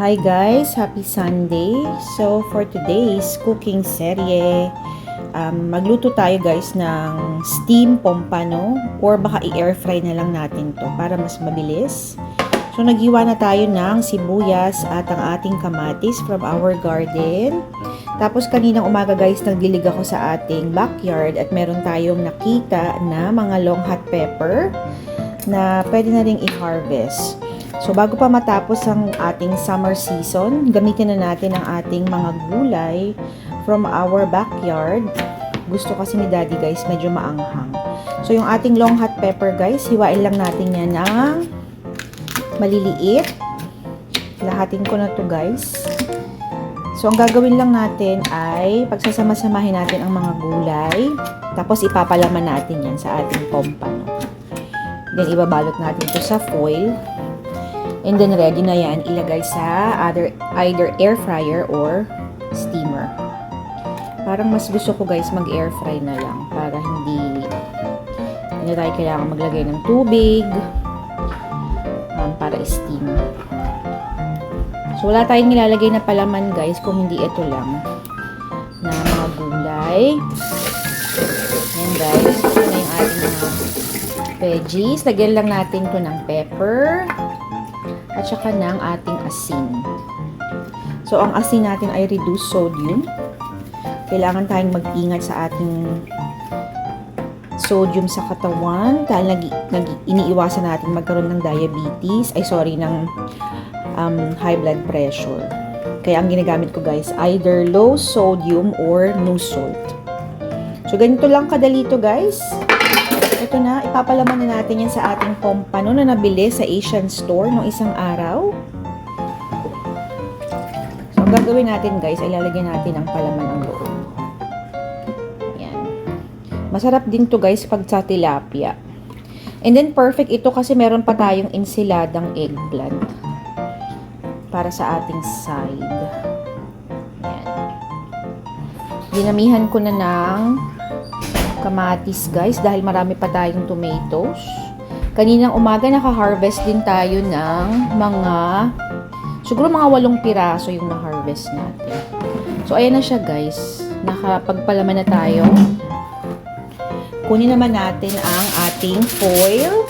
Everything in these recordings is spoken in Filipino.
Hi guys, happy Sunday. So for today's cooking serye, um, magluto tayo guys ng steam pompano or baka i-air fry na lang natin to para mas mabilis. So naghiwa na tayo ng sibuyas at ang ating kamatis from our garden. Tapos kaninang umaga guys, nagdilig ako sa ating backyard at meron tayong nakita na mga long hot pepper na pwede na ring i-harvest. So, bago pa matapos ang ating summer season, gamitin na natin ang ating mga gulay from our backyard. Gusto kasi ni Daddy guys, medyo maanghang. So, yung ating long hot pepper guys, hiwain lang natin yan ng maliliit. Lahatin ko na to guys. So, ang gagawin lang natin ay pagsasama-samahin natin ang mga gulay. Tapos, ipapalaman natin yan sa ating pompano. Then, ibabalot natin to sa foil. And then ready na yan ilagay sa other, either air fryer or steamer. Parang mas gusto ko guys mag air fry na lang para hindi hindi tayo kailangan maglagay ng tubig um, para steam. So wala tayong nilalagay na palaman guys kung hindi ito lang na mga gulay. Ayan guys, ito na yung ating mga veggies. Lagyan lang natin to ng pepper at saka ng ating asin. So, ang asin natin ay reduced sodium. Kailangan tayong mag-ingat sa ating sodium sa katawan dahil nag, nag, iniiwasan natin magkaroon ng diabetes, ay sorry, ng um, high blood pressure. Kaya ang ginagamit ko guys, either low sodium or no salt. So, ganito lang kadali to guys. Ito na, ipapalaman na natin yan sa ating pompano na nabili sa Asian store noong isang araw. So, ang gagawin natin guys, ay natin ang palaman ng loob. Yan. Masarap din to guys pag sa tilapia. And then perfect ito kasi meron pa tayong ensiladang eggplant para sa ating side. Yan. Dinamihan ko na ng kamatis guys dahil marami pa tayong tomatoes. Kaninang umaga naka-harvest din tayo ng mga siguro mga walong piraso yung na-harvest natin. So ayan na siya guys. Nakapagpalaman na tayo. Kunin naman natin ang ating foil.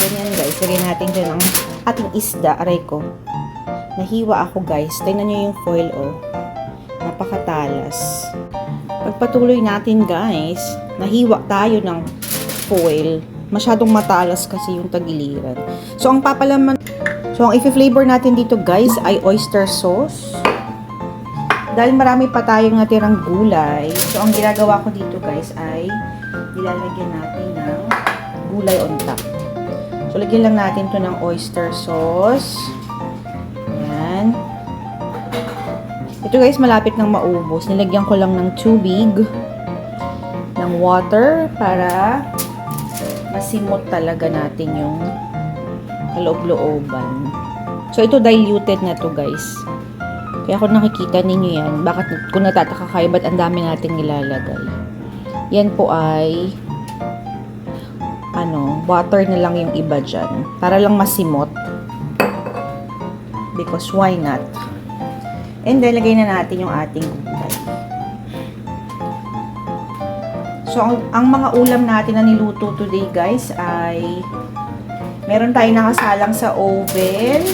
Ganyan guys. Lagyan natin dyan ang ating isda. Aray ko. Nahiwa ako guys. Tingnan nyo yung foil oh. Napakatalas. Pagpatuloy natin guys, nahiwa tayo ng foil. Masyadong matalas kasi yung tagiliran. So, ang papalaman, so ang i-flavor natin dito guys ay oyster sauce. Dahil marami pa tayong natirang gulay, so ang ginagawa ko dito guys ay nilalagyan natin ng gulay on top. So, lagyan lang natin to ng oyster sauce. Ito guys, malapit nang maubos. Nilagyan ko lang ng tubig, ng water, para masimot talaga natin yung kaloob-looban. So, ito diluted na to guys. Kaya kung nakikita ninyo yan, bakit kung natataka kayo, ba't ang dami nating nilalagay? Yan po ay ano, water na lang yung iba dyan. Para lang masimot. Because why not? And then, lagay na natin yung ating gulay. So, ang, ang mga ulam natin na niluto today, guys, ay meron tayong nakasalang sa oven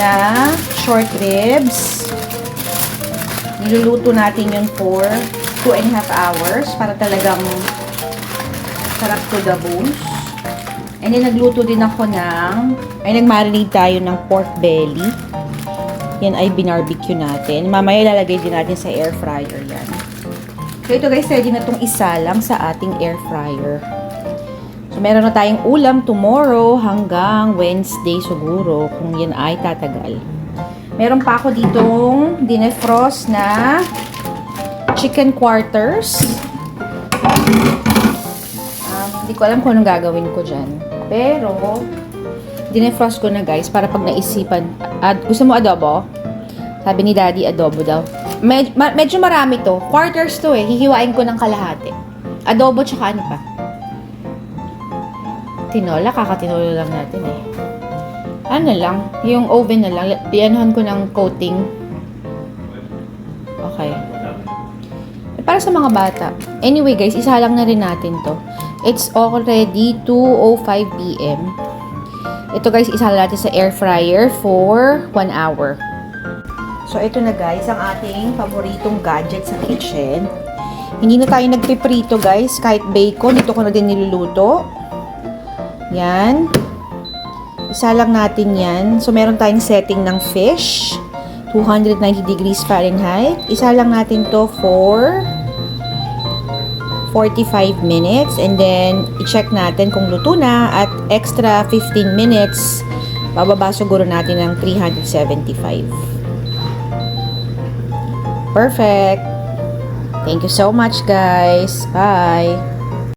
na short ribs. Niluluto natin yun for 2 and a half hours para talagang sarap to the bones. And then, nagluto din ako ng, ay nagmarinate tayo ng pork belly. Yan ay binarbecue natin. Mamaya ilalagay din natin sa air fryer yan. So ito guys, ready na itong isa lang sa ating air fryer. So meron na tayong ulam tomorrow hanggang Wednesday siguro kung yan ay tatagal. Meron pa ako ditong dinefrost na chicken quarters. Um, hindi ko alam kung anong gagawin ko dyan. Pero, dinefrost ko na guys para pag naisipan. Ad, gusto mo adobo? Sabi ni daddy adobo daw. Med, ma, medyo marami to. Quarters to eh. Hihiwain ko ng kalahati. Adobo tsaka ano pa? Tinola. Kakatinola lang natin eh. ano lang, yung oven na lang, ianohan ko ng coating. Okay. Eh, Para sa mga bata. Anyway guys, isa lang na rin natin to. It's already 2.05 p.m. Ito guys, isa natin sa air fryer for 1 hour. So ito na guys, ang ating paboritong gadget sa kitchen. Hindi na tayo nagpiprito guys, kahit bacon, ito ko na din niluluto. Yan. Isa lang natin yan. So meron tayong setting ng fish. 290 degrees Fahrenheit. Isa lang natin to for 45 minutes. And then, i-check natin kung luto na. At extra 15 minutes, bababa siguro natin ng 375. Perfect! Thank you so much, guys. Bye!